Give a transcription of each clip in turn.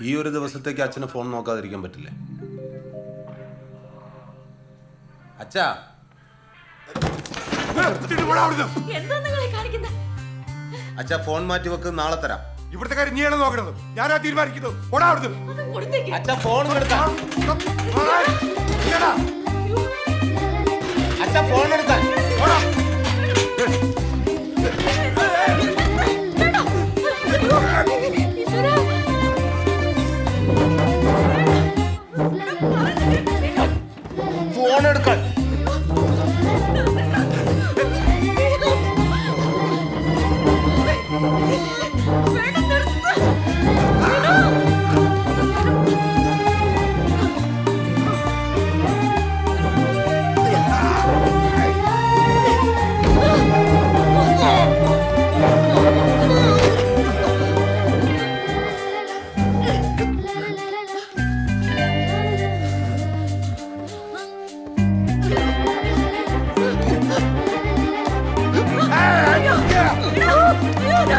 ഈ ഒരു ദിവസത്തേക്ക് അച്ഛന് ഫോൺ നോക്കാതിരിക്കാൻ പറ്റില്ലേ അച്ഛാ അച്ഛാ ഫോൺ മാറ്റി വെക്ക് നാളെ തരാം ഇവിടുത്തെ കാര്യം നീയാണ് നോക്കണത് ഞാനാ തീരുമാനിക്കുന്നു ഓടാ അവിടുന്ന് അച്ഛാ ഫോൺ എടുത്താ ഇങ്ങടാ. അച്ഛാ ഫോൺ എടുക്കാൻ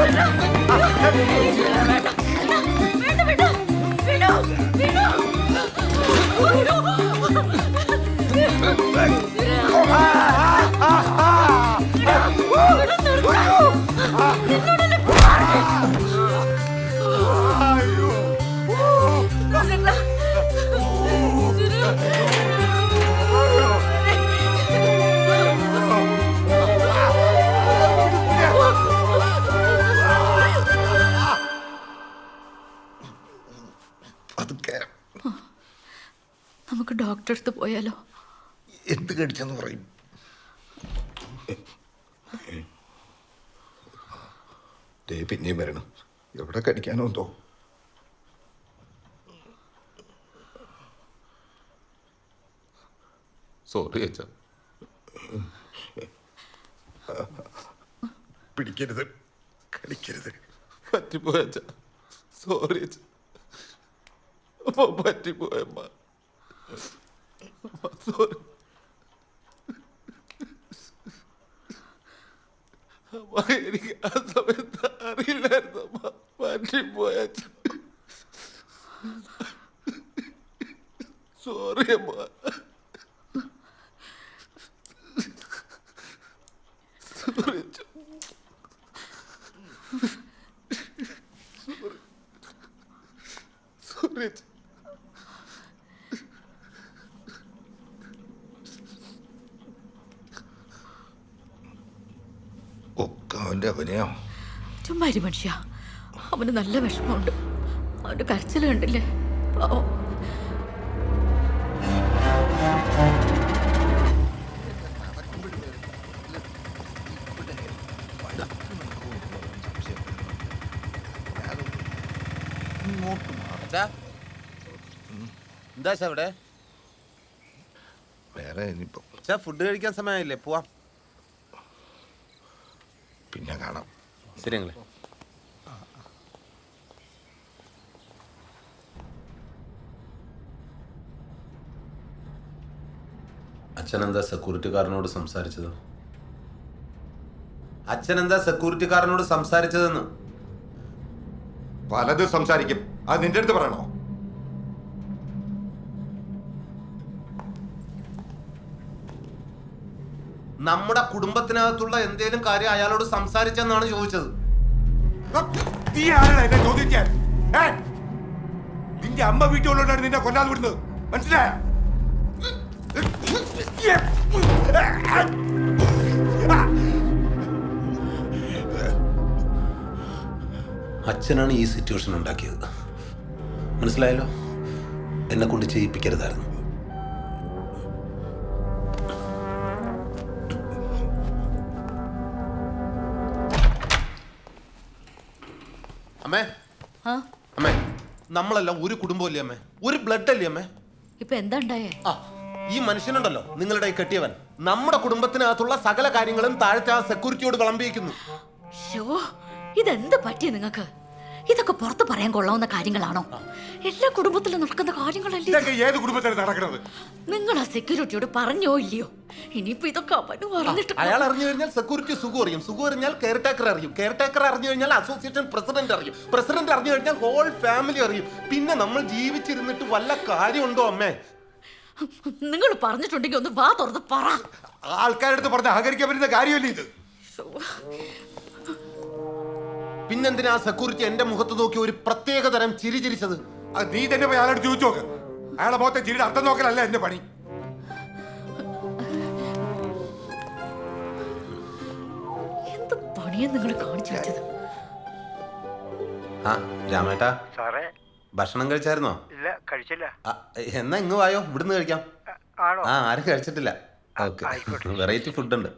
രാജേട്ടാ. വേണ്ട, ഡോക്ടറെ അടുത്ത് പോയാലോ? എന്ത് കടിച്ചെന്ന് പറയും. ദേ പിന്നെയും വരണം. എവിടെ കടിക്കാനോ എന്തോ. സോറി അച്ഛ. പിടിക്കരുത്. കടിക്കരുത്. പറ്റിപ്പോയ സോറി സോറി അച്ഛാ. അമ്മ. പറ്റിപ്പോയ അമ്മ സോറി അമ്മ എനിക്ക് ആ സമയത്ത് അറിയില്ലായിരുന്നു അമ്മ പറ്റിപ്പോയ അച്ഛാ സോറി അമ്മ സോറി അച്ഛാ സോറി അച്ഛാ ഒക്കെ അവന്റെ അവനെയോ? ചുമ്മാ ഇരി മനുഷ്യ. അവന് നല്ല വിഷമമുണ്ട്. അവന്റെ കരച്ചിൽ കണ്ടില്ലേ? പാവം. എന്താ ഇവിടെ വേറെ ഇനിയിപ്പം. ഫുഡ് കഴിക്കാൻ സമയമായില്ലേ? പോവാം. പിന്നെ കാണാം. ശരിയങ്ങളെ അച്ഛനെന്താ സെക്യൂരിറ്റിക്കാരനോട് സംസാരിച്ചത്? അച്ഛനെന്താ സെക്യൂരിറ്റിക്കാരനോട് സംസാരിച്ചതെന്ന്? പലതും സംസാരിക്കും. അത് നിന്റെ അടുത്ത് പറയണോ? നമ്മുടെ കുടുംബത്തിനകത്തുള്ള എന്തേലും കാര്യം അയാളോട് സംസാരിച്ചെന്നാണ് ചോദിച്ചത്. നീ ആരാണ് എന്നെ ചോദിക്കാൻ? ഏ? നിന്റെ അമ്മ വീട്ടിലുള്ളതാണ് നിന്നെ കൊല്ലാതെ വിടുന്നത്. മനസ്സിലായ? അച്ഛനാണ് ഈ സിറ്റുവേഷൻ ഉണ്ടാക്കിയത്. മനസ്സിലായല്ലോ? എന്നെ കൊണ്ട് ചെയ്യിപ്പിക്കരുതായിരുന്നു. അമ്മേ. ആ? അമ്മേ നമ്മളെല്ലാം ഒരു കുടുംബമല്ലേ അമ്മേ? ഒരു ബ്ലഡ് അല്ലേ അമ്മേ? ഇപ്പൊ എന്താ ഉണ്ടായേ? ആ ഈ മനുഷ്യനുണ്ടല്ലോ നിങ്ങളുടെ ഈ കെട്ടിയവൻ. നമ്മുടെ കുടുംബത്തിനകത്തുള്ള സകല കാര്യങ്ങളും താഴത്തെ ആ സെക്യൂരിറ്റിയോട് വിളമ്പിയിരിക്കുന്നു. ഷോ ഇതെന്ത് പറ്റിയ നിങ്ങക്ക് ഇതൊക്കെ പുറത്ത് പറയാൻ കൊള്ളാവുന്ന കാര്യങ്ങളാണോ? എല്ലാ കുടുംബത്തിലും നടക്കുന്ന കാര്യങ്ങളല്ലേ? ഇതൊക്കെ ഏത് കുടുംബത്തിലാണ് നടക്കുന്നത് നിങ്ങൾ ആ സെക്യൂരിറ്റിയോട് പറഞ്ഞോ ഇല്ലയോ? ഇനിയിപ്പോ ഇതൊക്കെ അവന് പറഞ്ഞിട്ട് അയാൾ അറിഞ്ഞു കഴിഞ്ഞാൽ സെക്യൂരിറ്റി സുഖം അറിയും. സുഖം അറിഞ്ഞാൽ കെയർ ടേക്കർ അറിയും. കെയർ ടേക്കർ അറിഞ്ഞു കഴിഞ്ഞാൽ അസോസിയേഷൻ പ്രസിഡന്റ് അറിയും. പ്രസിഡന്റ് അറിഞ്ഞു കഴിഞ്ഞാൽ ഹോൾ ഫാമിലി അറിയും. പിന്നെ നമ്മൾ ജീവിച്ചിരുന്നിട്ട് വല്ല കാര്യമുണ്ടോ അമ്മേ? നിങ്ങൾ പറഞ്ഞിട്ടുണ്ടെങ്കിൽ ഒന്ന് വാ തുറന്ന് പറ. ആൾക്കാരുടെ അടുത്ത് പറഞ്ഞ് അഹകരിക്കാൻ പറ്റുന്ന കാര്യമല്ലേ ഇത്. പിന്നെന്തിനാ സെക്യൂരിറ്റി എന്റെ മുഖത്ത് നോക്കി ഒരു പ്രത്യേക തരം ചിരി ചിരിച്ചത്? അത് നീ തന്നെ പോയി അയാളോട് ചോദിച്ചു നോക്ക്. അയാളെ മുഖത്തെ ചിരിയുടെ അർത്ഥം നോക്കലല്ല എന്റെ പണി. എന്ത് പണിയാ നിങ്ങൾ കാണിച്ചു വെച്ചത്? ആ രാമേട്ടാ. സാറേ. ഭക്ഷണം കഴിച്ചായിരുന്നോ? ഇല്ല കഴിച്ചില്ല. ആ, എന്നാ ഇങ്ങ് വായോ? ഇവിടുന്ന് കഴിക്കാം. ആണോ? ആ ആരും കഴിച്ചിട്ടില്ല. ഓക്കെ. വെറൈറ്റി ഫുഡ് ഉണ്ട്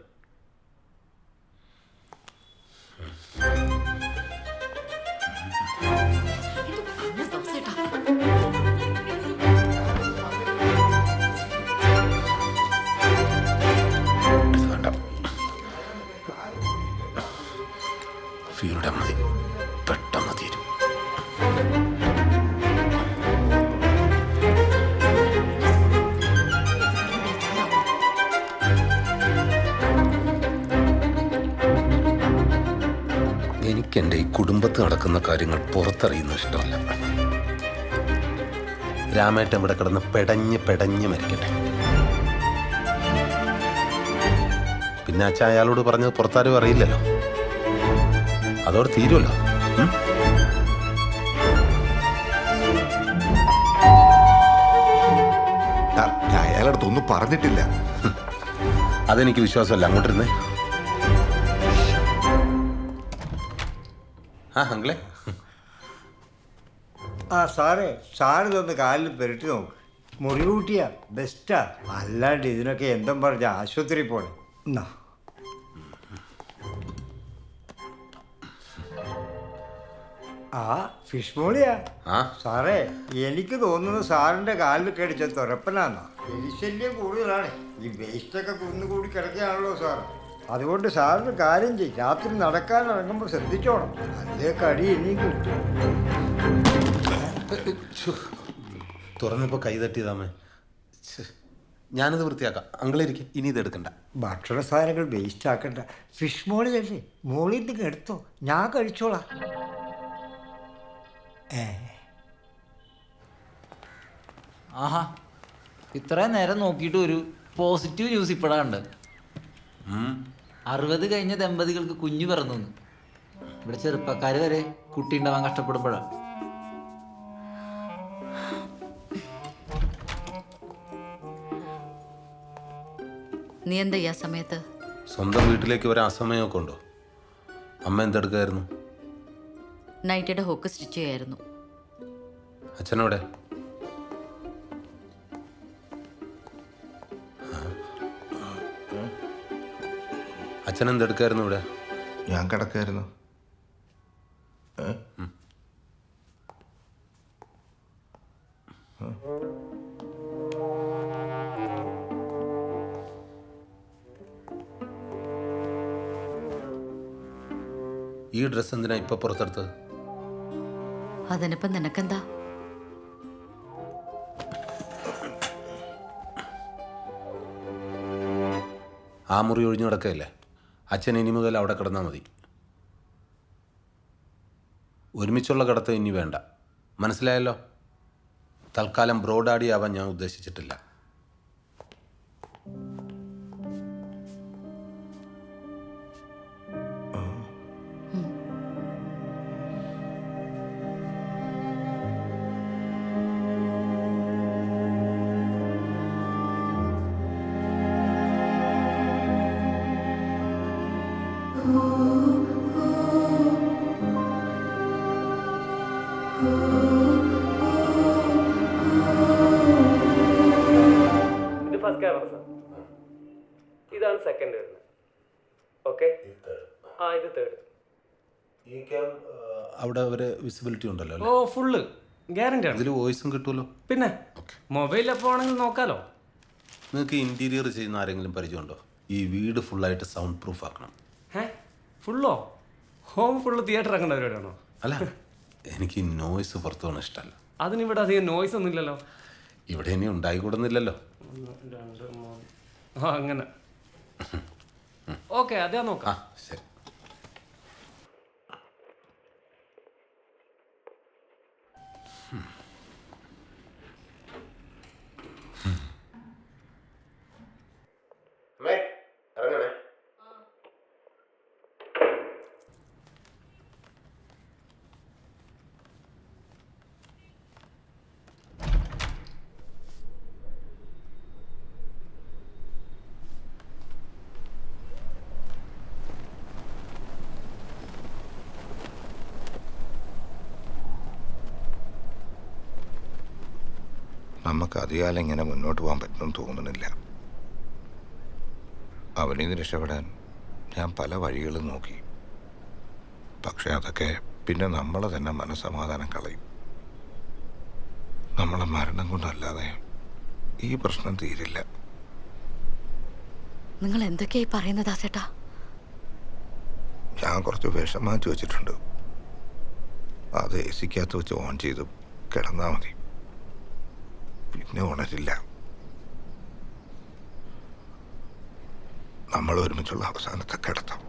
എന്റെ ഈ കുടുംബത്ത് നടക്കുന്ന കാര്യങ്ങൾ പുറത്തറിയുന്നത് ഇഷ്ടമല്ല രാമേട്ടൻ ഇവിടെ കിടന്ന് പെടഞ്ഞ് പെടഞ്ഞ് മരിക്കട്ടെ. പിന്നെ അച്ഛൻ അയാളോട് പറഞ്ഞത് പുറത്താരും അറിയില്ലല്ലോ. അതോടെ തീരുമല്ലോ അയാളടുത്തൊന്നും പറഞ്ഞിട്ടില്ല. അതെനിക്ക് വിശ്വാസമല്ല. അങ്ങോട്ടിരുന്നേ. ആ അങ്കിളെ. ആ സാറേ സാറിതൊന്ന് കാലിൽ പെരട്ടി നോക്ക്. മുറി കൂട്ടിയാ ബെസ്റ്റാ അല്ലാണ്ട് ഇതിനൊക്കെ എന്തും പറഞ്ഞ ആശുപത്രി പോണേ. എന്നാ ആ ഫിഷ് മോളിയാ. ആ. സാറേ എനിക്ക് തോന്നുന്നത് സാറിന്റെ കാലിൽ കടിച്ച തുറപ്പനാന്നാ എലിശല്യം കൂടുതലാണ്. ഈ വേസ്റ്റൊക്കെ കുന്നുകൂടി കിടക്കുകയാണല്ലോ സാർ അതുകൊണ്ട് സാറിന് കാര്യം ചെയ്യും. രാത്രി നടക്കാൻ ഇറങ്ങുമ്പോൾ ശ്രദ്ധിച്ചോണം. അല്ലേ കടി എനിക്ക് കിട്ടും. തുറന്നപ്പോൾ കൈ തട്ടിയതാമേ. ഞാനിത് വൃത്തിയാക്കാം. അങ്കിളിരിക്കും ഇനി ഇത് എടുക്കണ്ട. ഭക്ഷണ സാധനങ്ങൾ വേസ്റ്റ് ആക്കണ്ട. ഫിഷ് മോളിലല്ലേ മോളിൽ നിന്ന് എടുത്തോ ഞാൻ കഴിച്ചോളാം. ഏ. ആഹാ. ഇത്രയും നേരം നോക്കിയിട്ട് ഒരു പോസിറ്റീവ് ന്യൂസ് ഇപ്പോഴാണ്ട് അറുപത് കഴിഞ്ഞ ദമ്പതികൾക്ക് കുഞ്ഞു പിറന്നു ഇവിടെ ചെറുപ്പക്കാര് വരെ കുട്ടി ഉണ്ടാവാൻ കഷ്ടപ്പെടുമ്പോഴാണ് നീ എന്താ ഈ ആ സമയത്ത്? സ്വന്തം വീട്ടിലേക്ക് വരാൻ അസമയമൊക്കെ ഉണ്ടോ? അമ്മ എന്തെടുക്കായിരുന്നു? നൈറ്റിയുടെ ഹോക്ക് സ്റ്റിച്ച് ചെയ്യായിരുന്നു. അച്ഛനോടെ അച്ഛൻ എന്തെടുക്കായിരുന്നു ഇവിടെ? ഞാൻ കിടക്കായിരുന്നു. ഈ ഡ്രസ് എന്തിനാ ഇപ്പൊ പുറത്തെടുത്തത്? അതിനിപ്പം നിനക്കെന്താ? ആ മുറി ഒഴിഞ്ഞു കിടക്കുകയല്ലേ അച്ഛൻ ഇനി മുതൽ അവിടെ കിടന്നാൽ മതി. ഒരുമിച്ചുള്ള കിടത്തം ഇനി വേണ്ട. മനസ്സിലായല്ലോ? തൽക്കാലം ബ്രോഡാഡി ആവാൻ ഞാൻ ഉദ്ദേശിച്ചിട്ടില്ല. ഇത് ഫസ്റ്റ് ക്യാമറ സാർ ഇതാണ് സെക്കൻഡ് വരുന്നത്. ഓക്കെ ആ ഇത് തേർഡ് ഈ ക്യാം അവിടെ അവരെ വിസിബിലിറ്റി ഉണ്ടല്ലോ ഓ ഫുള്ള് ഗ്യാരണ്ടി ആണ്. ഇതിൽ വോയിസും കിട്ടുമല്ലോ. പിന്നെ മൊബൈൽ എപ്പോൾ ആണെങ്കിൽ നോക്കാലോ. നിങ്ങൾക്ക് ഇന്റീരിയർ ചെയ്യുന്ന ആരെങ്കിലും പരിചയമുണ്ടോ? ഈ വീട് ഫുള്ളായിട്ട് സൗണ്ട് പ്രൂഫ് ആക്കണം. ഫുള്ളോ? ഹോം ഫുള്ള് തിയേറ്റർ ആക്കേണ്ട പരിപാടിയാണോ? അല്ല എനിക്ക് നോയ്സ് പുറത്തു പോകണ ഇഷ്ടമല്ല. അതിനിവിടെ അധികം നോയ്സ് ഒന്നും ഇല്ലല്ലോ ഇവിടെ ഇനി ഉണ്ടായിക്കൂടുന്നില്ലല്ലോ. ഒന്ന് രണ്ട് മൂന്ന്. ആ അങ്ങനെ. ഓക്കെ അതാ ആ നോക്കാം ശരി. നമുക്ക് അധികാലം ഇങ്ങനെ മുന്നോട്ട് പോകാൻ പറ്റുമെന്ന് തോന്നുന്നില്ല. അവനിൽ നിന്ന് രക്ഷപ്പെടാൻ ഞാൻ പല വഴികളും നോക്കി. പക്ഷേ അതൊക്കെ പിന്നെ നമ്മൾ തന്നെ മനസ്സമാധാനം കളയും. നമ്മളെ മരണം കൊണ്ടല്ലാതെ ഈ പ്രശ്നം തീരില്ല. നിങ്ങൾ എന്തൊക്കെയായി പറയുന്നത് ദാസേട്ടാ? ഞാൻ കുറച്ച് വിഷം മാറ്റി വെച്ചിട്ടുണ്ട്. അത് എ സിക്കകത്ത് വെച്ച് ഓൺ ചെയ്ത് കിടന്നാൽ മതി. പിന്നെ ഉണരില്ല. നമ്മൾ ഒരുമിച്ചുള്ള അവസാനത്തെ കിടത്തം.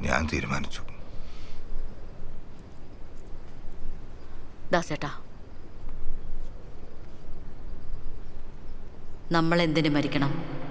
ഞാൻ തീരുമാനിച്ചു. ദാസേട്ടാ. നമ്മൾ എന്തിനു മരിക്കണം?